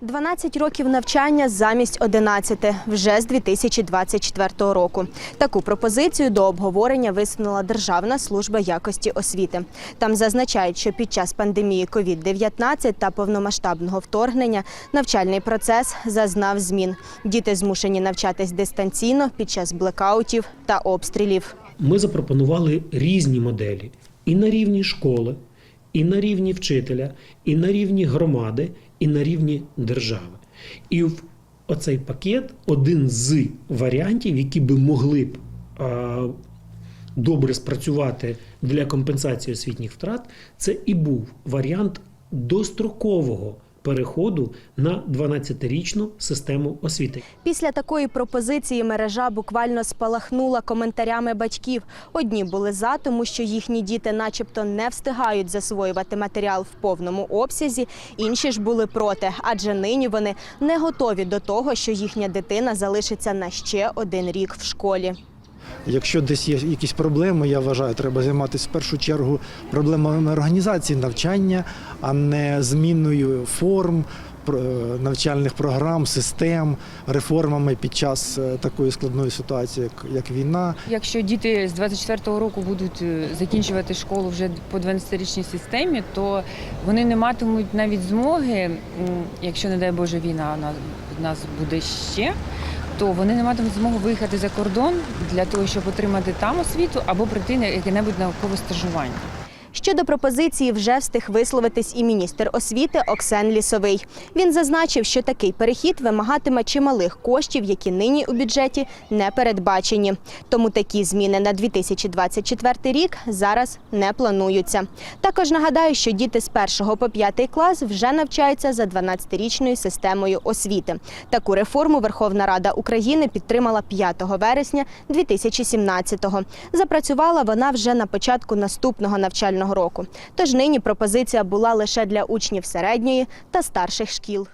12 років навчання замість 11 вже з 2024 року. Таку пропозицію до обговорення висунула Державна служба якості освіти. Там зазначають, що під час пандемії COVID-19 та повномасштабного вторгнення навчальний процес зазнав змін. Діти змушені навчатись дистанційно під час блекаутів та обстрілів. Ми запропонували різні моделі і на рівні школи, і на рівні вчителя, і на рівні громади, і на рівні держави. І в оцей пакет один з варіантів, які би могли б а, добре спрацювати для компенсації освітніх втрат, це і був варіант дострокового переходу на 12-річну систему освіти. Після такої пропозиції мережа буквально спалахнула коментарями батьків. Одні були за, тому що їхні діти, начебто, не встигають засвоювати матеріал в повному обсязі. Інші ж були проти, адже нині вони не готові до того, що їхня дитина залишиться на ще один рік в школі. Якщо десь є якісь проблеми, я вважаю, треба займатися в першу чергу проблемами організації навчання, а не зміною форм навчальних програм, систем, реформами під час е, такої складної ситуації, як, як війна. Якщо діти з 24-го року будуть е, закінчувати школу вже по 12-річній системі, то вони не матимуть навіть змоги, якщо не дай Боже війна у нас буде ще, то вони не матимуть змоги виїхати за кордон для того, щоб отримати там освіту або прийти на яке-небудь наукове стажування. Щодо пропозиції вже встиг висловитись і міністр освіти Оксен Лісовий. Він зазначив, що такий перехід вимагатиме чималих коштів, які нині у бюджеті не передбачені. Тому такі зміни на 2024 рік зараз не плануються. Також нагадаю, що діти з 1 по 5 клас вже навчаються за 12-річною системою освіти. Таку реформу Верховна Рада України підтримала 5 вересня 2017-го. Запрацювала вона вже на початку наступного року. Тож нині пропозиція була лише для учнів середньої та старших шкіл.